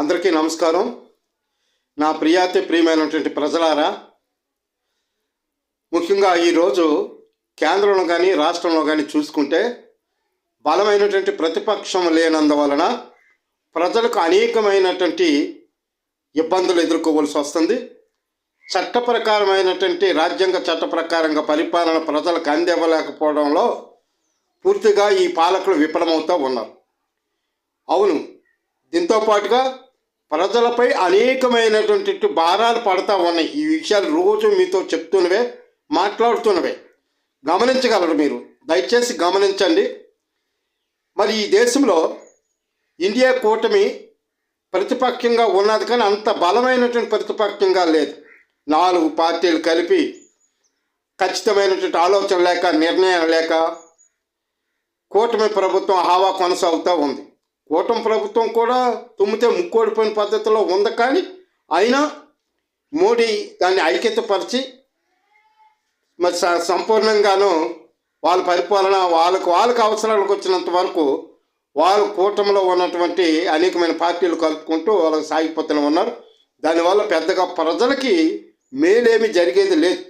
అందరికీ నమస్కారం. నా ప్రియాతి ప్రియమైనటువంటి ప్రజలారా ముఖ్యంగా ఈరోజు కేంద్రంలో కానీ రాష్ట్రంలో కానీ చూసుకుంటే బలమైనటువంటి ప్రతిపక్షం లేనందువలన ప్రజలకు అనేకమైనటువంటి ఇబ్బందులు ఎదుర్కోవలసి వస్తుంది. చట్ట ప్రకారమైనటువంటి రాజ్యాంగ చట్ట ప్రకారంగా పరిపాలన ప్రజలకు అందివ్వలేకపోవడంలో పూర్తిగా ఈ పాలకులు విఫలమవుతూ ఉన్నారు. అవును దీంతో పాటుగా ప్రజలపై అనేకమైనటువంటి భారాలు పడతా ఉన్నాయి. ఈ విషయాలు రోజు మీతో చెప్తున్నవే మాట్లాడుతున్నవే. గమనించగలరు మీరు. దయచేసి గమనించండి. మరి ఈ దేశంలో ఇండియా కూటమి ప్రతిపక్షంగా ఉన్నది కానీ అంత బలమైనటువంటి ప్రతిపక్షంగా లేదు. నాలుగు పార్టీలు కలిపి ఖచ్చితమైనటువంటి ఆలోచన లేక నిర్ణయం లేక కూటమి ప్రభుత్వం హావా కొనసాగుతూ ఉంది. కూటమి ప్రభుత్వం కూడా తుమ్మితే ముక్కోడిపోయిన పద్ధతిలో ఉంది కానీ అయినా మోడీ దాన్ని ఐక్యతపరిచి మరి సంపూర్ణంగాను వాళ్ళ పరిపాలన వాళ్ళకు వాళ్ళకి అవసరాలకు వచ్చినంత వరకు వాళ్ళు కూటమిలో ఉన్నటువంటి అనేకమైన పార్టీలు కలుపుకుంటూ వాళ్ళకి సాగిపోతూనే ఉన్నారు. దానివల్ల పెద్దగా ప్రజలకి మేలేమి జరిగేది లేదు.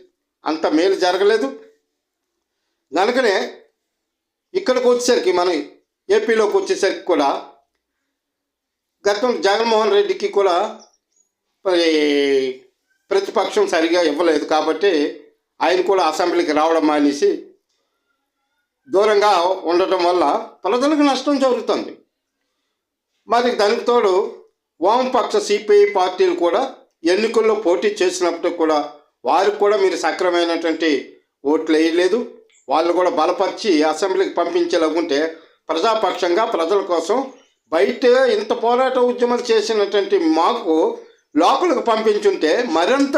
అంత మేలు జరగలేదు. కనుకనే ఇక్కడికి వచ్చేసరికి మనం ఏపీలోకి వచ్చేసరికి కూడా గతం జగన్మోహన్ రెడ్డికి కూడా ప్రతిపక్షం సరిగా ఇవ్వలేదు కాబట్టి ఆయన కూడా అసెంబ్లీకి రావడం మానేసి దూరంగా ఉండటం వల్ల ప్రజలకు నష్టం జరుగుతుంది. మరి దానికి తోడు వామపక్ష సిపిఐ పార్టీలు కూడా ఎన్నికల్లో పోటీ చేసినప్పుడు కూడా వారికి కూడా మీరు సక్రమైనటువంటి ఓట్లు వేయలేదు. వాళ్ళు కూడా బలపరిచి అసెంబ్లీకి పంపించేలాగుంటే ప్రజాపక్షంగా ప్రజల కోసం బయట ఇంత పోరాట ఉద్యమాలు చేసినటువంటి మాకు లోపలికి పంపించుంటే మరింత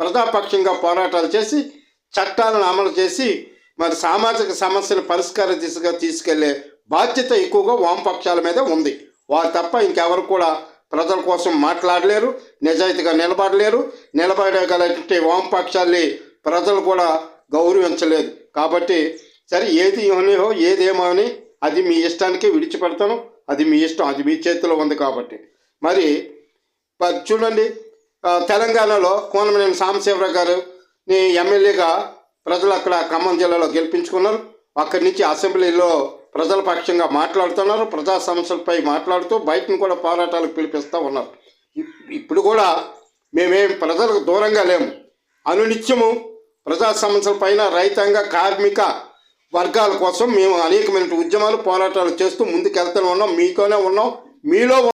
ప్రజాపక్షంగా పోరాటాలు చేసి చట్టాలను అమలు చేసి మరి సామాజిక సమస్యల పరిష్కార దిశగా తీసుకెళ్ళే బాధ్యత ఎక్కువగా వామపక్షాల మీద ఉంది. వారు తప్ప ఇంకెవరు కూడా ప్రజల కోసం మాట్లాడలేరు నిజాయితీగా నిలబడలేరు. నిలబడగలిగే వామపక్షాల్ని ప్రజలు కూడా గౌరవించలేదు. కాబట్టి సరే ఏది ఏమనిహో ఏదేమో అని అది మీ ఇష్టానికి విడిచిపెడతాను. అది మీ ఇష్టం. అది మీ చేతిలో ఉంది కాబట్టి. మరి చూడండి తెలంగాణలో కోనమనేని సాంబశివరావు గారు ని ఎమ్మెల్యేగా ప్రజలు అక్కడ ఖమ్మం జిల్లాలో గెలిపించుకున్నారు. అక్కడి నుంచి అసెంబ్లీలో ప్రజల పక్షంగా మాట్లాడుతున్నారు. ప్రజా సమస్యలపై మాట్లాడుతూ బయటను కూడా పోరాటాలకు పిలిపిస్తూ ఉన్నారు. ఇప్పుడు కూడా మేమేం ప్రజలకు దూరంగా లేము. అనునిత్యము ప్రజా సమస్యలపైన రైతాంగ కార్మిక వర్గాల కోసం మేము అనేకమైన ఉద్యమాలు పోరాటాలు చేస్తూ ముందుకెళ్తూనే ఉన్నాం. మీతోనే ఉన్నాం. మీలో